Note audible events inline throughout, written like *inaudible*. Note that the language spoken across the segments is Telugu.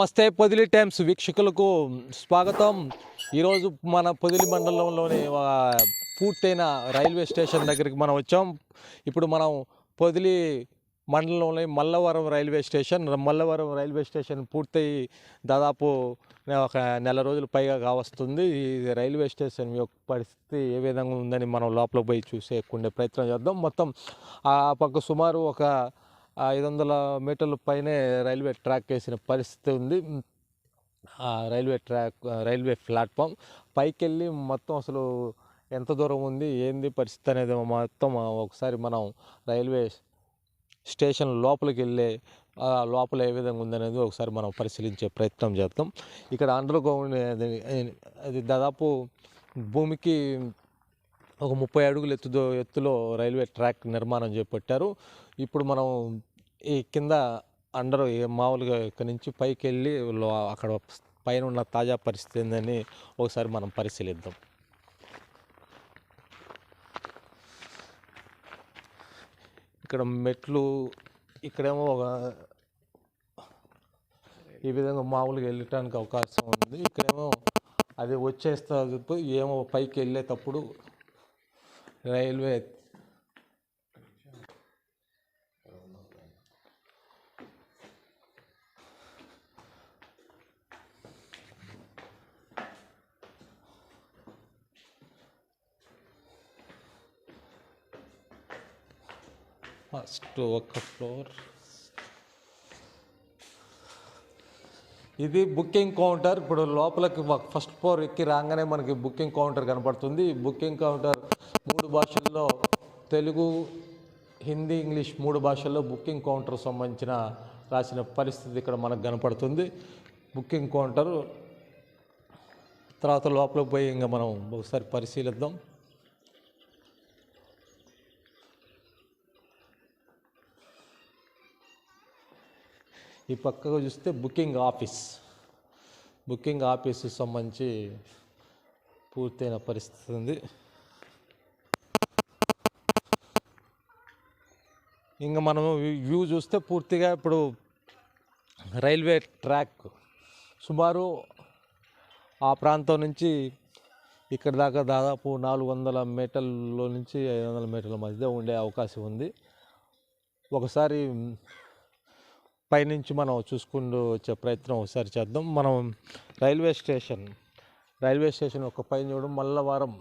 నమస్తే పొదిలి టైమ్స్ వీక్షకులకు స్వాగతం. ఈరోజు మన పొదిలి మండలంలోని పూర్తయిన రైల్వే స్టేషన్ దగ్గరికి మనం వచ్చాం. ఇప్పుడు మనం పొదిలి మండలంలోని Mallavaram railway station Mallavaram railway station పూర్తయి దాదాపు ఒక నెల రోజులు పైగా కావస్తుంది. ఈ రైల్వే స్టేషన్ యొక్క పరిస్థితి ఏ విధంగా ఉందని మనం లోపల పోయి చూసే ప్రయత్నం చేద్దాం. మొత్తం ఆ పక్క సుమారు ఒక ఐదు వందల మీటర్ల పైనే రైల్వే ట్రాక్ వేసిన పరిస్థితి ఉంది. రైల్వే ట్రాక్ రైల్వే ప్లాట్ఫామ్ పైకి వెళ్ళి మొత్తం అసలు ఎంత దూరం ఉంది ఏంది పరిస్థితి అనేది మొత్తం ఒకసారి మనం రైల్వే స్టేషన్ లోపలికి వెళ్ళే లోపల ఏ విధంగా ఉందనేది ఒకసారి మనం పరిశీలించే ప్రయత్నం చేద్దాం. ఇక్కడ అండర్ గ్రౌండ్ అది అది దాదాపు భూమికి ఒక ముప్పై అడుగుల ఎత్తు ఎత్తులో రైల్వే ట్రాక్ నిర్మాణం చేపట్టారు. ఇప్పుడు మనం ఈ కింద అందరూ మామూలుగా ఇక్కడ నుంచి పైకి వెళ్ళి అక్కడ పైన ఉన్న తాజా పరిస్థితి ఏందని ఒకసారి మనం పరిశీలిద్దాం. ఇక్కడ మెట్లు ఇక్కడేమో ఒక ఈ విధంగా మామూలుగా వెళ్ళటానికి అవకాశం ఉంది. ఇక్కడేమో అది వచ్చేస్తా ఏమో పైకి వెళ్ళేటప్పుడు రైల్వే ఫస్ట్ ఒక ఫ్లోర్. ఇది బుకింగ్ కౌంటర్. ఇప్పుడు లోపలికి ఫస్ట్ ఫ్లోర్ ఎక్కి రాగానే మనకి బుకింగ్ కౌంటర్ కనపడుతుంది. బుకింగ్ కౌంటర్ మూడు భాషల్లో తెలుగు హిందీ ఇంగ్లీష్ మూడు భాషల్లో బుకింగ్ కౌంటర్ సంబంధించిన రాసిన పరిస్థితి ఇక్కడ మనకు కనపడుతుంది. బుకింగ్ కౌంటర్ తర్వాత లోపలికి పోయి ఇంకా మనం ఒకసారి పరిశీలిద్దాం. ఈ పక్కకు చూస్తే బుకింగ్ ఆఫీస్. బుకింగ్ ఆఫీస్ సంబంధించి పూర్తయిన పరిస్థితి ఉంది. ఇంకా మనం వ్యూ చూస్తే పూర్తిగా ఇప్పుడు రైల్వే ట్రాక్ సుమారు ఆ ప్రాంతం నుంచి ఇక్కడ దాకా దాదాపు నాలుగు వందల మీటర్ల నుంచి ఐదు వందల మీటర్ల మధ్య ఉండే అవకాశం ఉంది. ఒకసారి పైనుంచి మనం చూసుకుంటూ వచ్చే ప్రయత్నం ఒకసారి చేద్దాం. మనం రైల్వే స్టేషన్ రైల్వే స్టేషన్ ఒక పైన చూడడం మల్లవరం.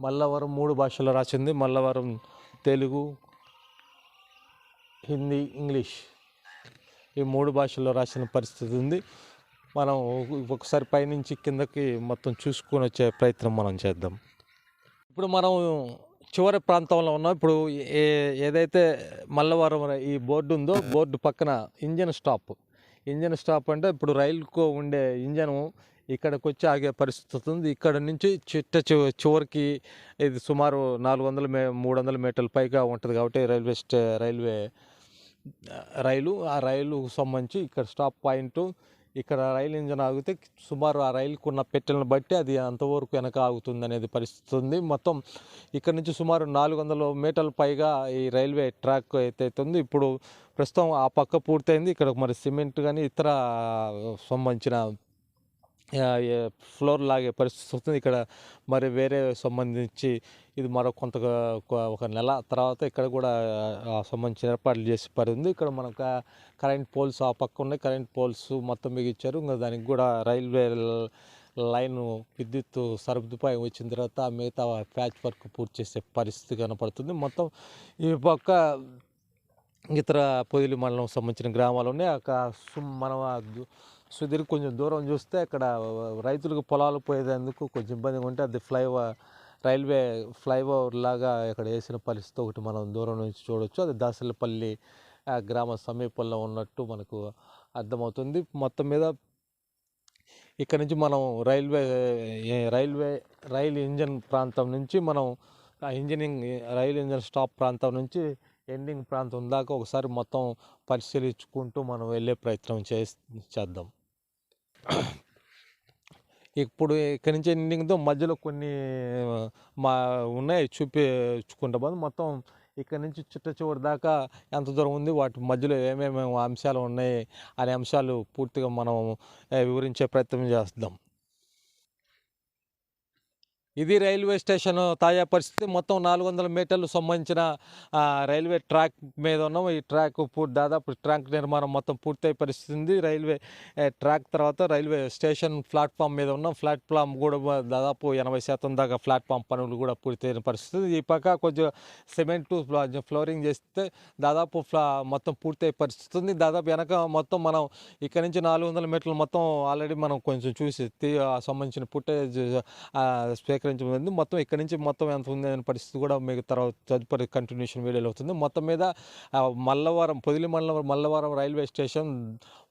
మల్లవరం మూడు భాషల్లో రాసింది. మల్లవరం తెలుగు హిందీ ఇంగ్లీష్. ఈ మూడు భాషల్లో రాసిన పరిస్థితి ఉంది. మనం ఒకసారి పైనుంచి కిందకి మొత్తం చూసుకొని వచ్చే ప్రయత్నం మనం చేద్దాం. ఇప్పుడు మనం చివరి ప్రాంతంలో ఉన్నాం. ఇప్పుడు ఏ ఏదైతే మల్లవరం ఈ బోర్డు ఉందో బోర్డు పక్కన ఇంజన్ స్టాప్. ఇంజన్ స్టాప్ అంటే ఇప్పుడు రైలుకు ఉండే ఇంజను ఇక్కడికి వచ్చి ఆగే పరిస్థితి ఉంది. ఇక్కడ నుంచి చిట్ట చివ- చివరికి ఇది సుమారు నాలుగు వందల మే మూడు వందల మీటర్ల పైగా ఉంటుంది కాబట్టి రైల్వే స్టే రైల్వే రైలు. ఆ రైలు సంబంధించి ఇక్కడ స్టాప్ పాయింట్ ఇక్కడ రైలు ఇంజన్ ఆగితే సుమారు ఆ రైలుకు ఉన్న పెట్టెలను బట్టి అది అంతవరకు వెనక ఆగుతుంది అనేది పరిస్థితి ఉంది. మొత్తం ఇక్కడ నుంచి సుమారు నాలుగు వందల మీటర్ల పైగా ఈ రైల్వే ట్రాక్ అయితే ఉంది ఇప్పుడు ప్రస్తుతం ఆ పక్క పూర్తయింది. ఇక్కడ మరి సిమెంట్ కానీ ఇతర సంబంధించిన ఫ్లోర్ లాగే పరిస్థితి వస్తుంది. ఇక్కడ మరి వేరే సంబంధించి ఇది మరో కొంత ఒక నెల తర్వాత ఇక్కడ కూడా సంబంధించిన ఏర్పాట్లు చేసి పడింది ఇక్కడ మనకు కరెంట్ పోల్స్ ఆ పక్క ఉన్నాయి. కరెంట్ పోల్స్ మొత్తం బిగించారు ఇంకా దానికి కూడా రైల్వే లైన్ విద్యుత్ సరుదుపాయం వచ్చిన తర్వాత మిగతా ప్యాచ్ వర్క్ పూర్తి చేసే పరిస్థితి కనపడుతుంది. మొత్తం ఈ పక్క ఇతర పొదిలి మండలం సంబంధించిన గ్రామాలు ఉన్నాయి. అక్కడ సు- మనం సో దీనికి కొంచెం దూరం చూస్తే అక్కడ రైతులకు పొలాలు పోయేందుకు కొంచెం ఇబ్బందిగా ఉంటే అది ఫ్లైఓవర్ రైల్వే ఫ్లైఓవర్ లాగా ఇక్కడ వేసిన పరిస్థితి ఒకటి మనం దూరం నుంచి చూడొచ్చు. అది దాసలపల్లి గ్రామ సమీపంలో ఉన్నట్టు మనకు అర్థమవుతుంది. మొత్తం మీద ఇక్కడ నుంచి మనం రైల్వే రైల్వే రైలు ఇంజన్ ప్రాంతం నుంచి మనం ఆ ఇంజనీరింగ్ రైలు ఇంజన్ స్టాప్ ప్రాంతం నుంచి ఎండింగ్ ప్రాంతం దాకా ఒకసారి మొత్తం పరిశీలించుకుంటూ మనం వెళ్ళే ప్రయత్నం చే చేద్దాం. ఇప్పుడు ఇక్కడి నుంచి ఎండింగ్తో మధ్యలో కొన్ని మా ఉన్నాయి చూపించుకుంటా పోదు మొత్తం ఇక్కడ నుంచి చిట్ట చివరి దాకా ఎంత దూరం ఉంది వాటి మధ్యలో ఏమేమి అంశాలు ఉన్నాయి అనే అంశాలు పూర్తిగా మనం వివరించే ప్రయత్నం చేద్దాం. ఇది రైల్వే స్టేషన్ తాజా పరిస్థితి. మొత్తం నాలుగు వందల మీటర్లు సంబంధించిన రైల్వే ట్రాక్ మీద ఉన్నాం ఈ ట్రాక్ దాదాపు ట్రాక్ నిర్మాణం మొత్తం పూర్తయి పరిస్థితి ఉంది. రైల్వే ట్రాక్ తర్వాత రైల్వే స్టేషన్ ప్లాట్ఫామ్ మీద ఉన్నాం. ప్లాట్ఫామ్ కూడా దాదాపు ఎనభై శాతం దాకా ప్లాట్ఫామ్ పనులు కూడా పూర్తయిన పరిస్థితి ఈ పక్క కొంచెం సిమెంట్ ఫ్లోరింగ్ చేస్తే దాదాపు ఫ్లా మొత్తం పూర్తయ్యే పరిస్థితి ఉంది. దాదాపు వెనక మొత్తం మనం ఇక్కడ నుంచి నాలుగు వందల మీటర్లు మొత్తం ఆల్రెడీ మనం కొంచెం చూసి తీ- ఆ సంబంధించిన ఫుటేజ్ మొత్తం ఇక్కడ నుంచి మొత్తం ఎంత ఉంది అనే పరిస్థితి కూడా మీకు తర్వాత తదుపరి కంటిన్యూషన్ వీడియోలో అవుతుంది మొత్తం మీద మల్లవరం పొదిలి మండలం మల్లవరం రైల్వే స్టేషన్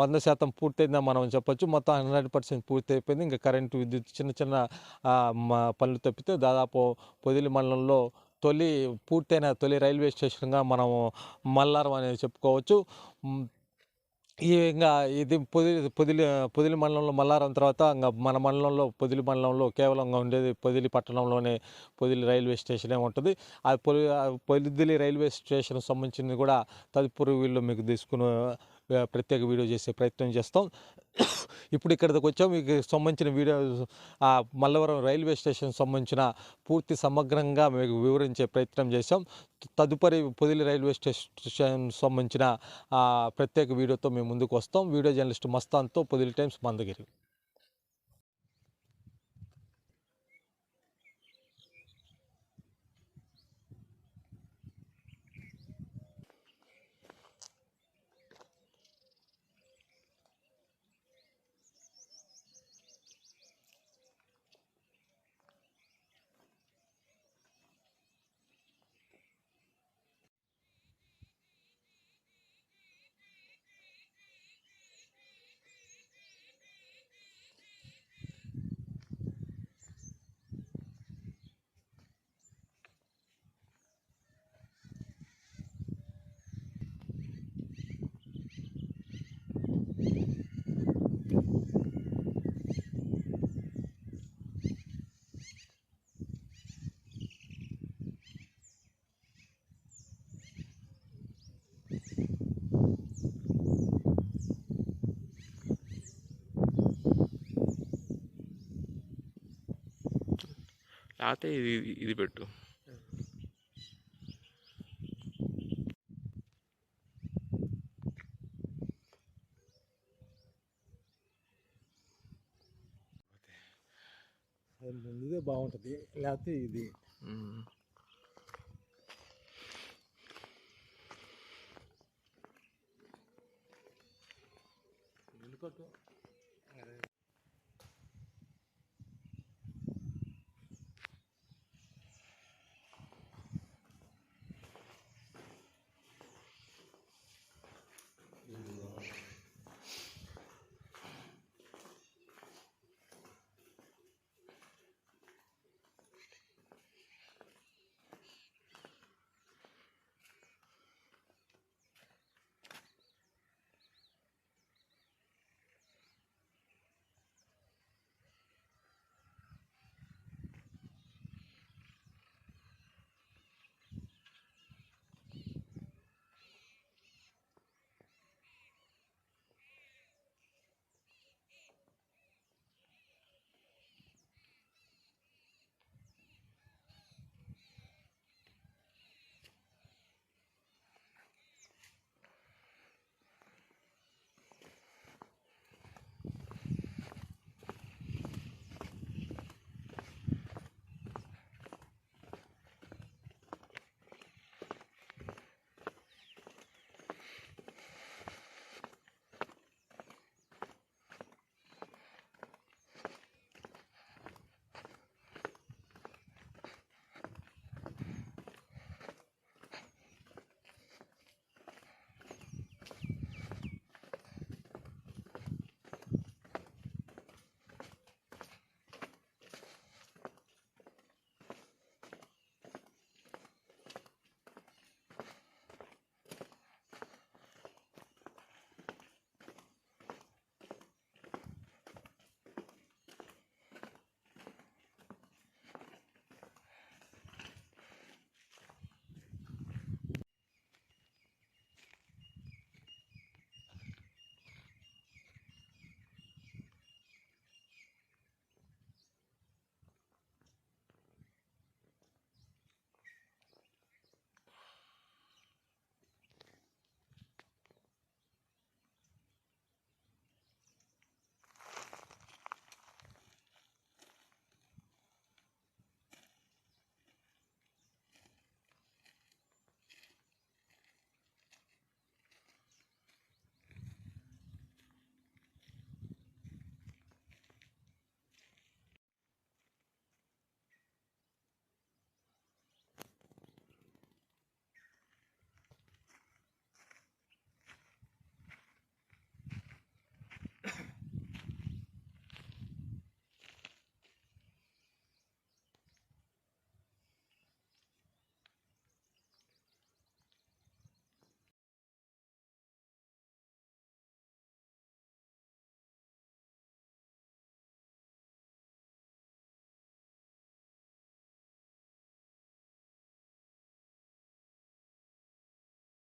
వంద శాతం పూర్తయిందని మనం చెప్పొచ్చు. మొత్తం హండ్రెడ్ పర్సెంట్ పూర్తి అయిపోయింది ఇంకా కరెంటు విద్యుత్ చిన్న చిన్న పనులు తప్పితే దాదాపు పొదిలి మండలంలో తొలి పూర్తయిన తొలి రైల్వే స్టేషన్గా మనం మల్లారం అనేది చెప్పుకోవచ్చు. ఈ ఇంకా ఇది పొదిలి పొదిలి పొదిలి మండలంలో మల్లారం తర్వాత ఇంకా మన మండలంలో పొదిలి మండలంలో కేవలంగా ఉండేది పొదిలి పట్టణంలోనే పొదిలి రైల్వే స్టేషనే ఉంటుంది. ఆ పొలి పొదిలి రైల్వే స్టేషన్ సంబంధించింది కూడా తదుపరి వీళ్ళు మీకు తీసుకుని ప్రత్యేక వీడియో చేసే ప్రయత్నం చేస్తాం. *coughs* ఇప్పుడు ఇక్కడికి వచ్చాం. మీకు సంబంధించిన వీడియో ఆ మల్లవరం రైల్వే స్టేషన్ సంబంధించిన పూర్తి సమగ్రంగా మీకు వివరించే ప్రయత్నం చేశాం. తదుపరి పొదిలి రైల్వే స్టేషన్ సంబంధించిన ప్రత్యేక వీడియోతో మేము ముందుకు వస్తాం. వీడియో జర్నలిస్ట్ మస్తాన్తో పొదిలి టైమ్స్ మందగిరి. లేకపోతే ఇది ఇది పెట్టు. ఇదే బాగుంటుంది. లేకపోతే ఇది. ఎందుకంటే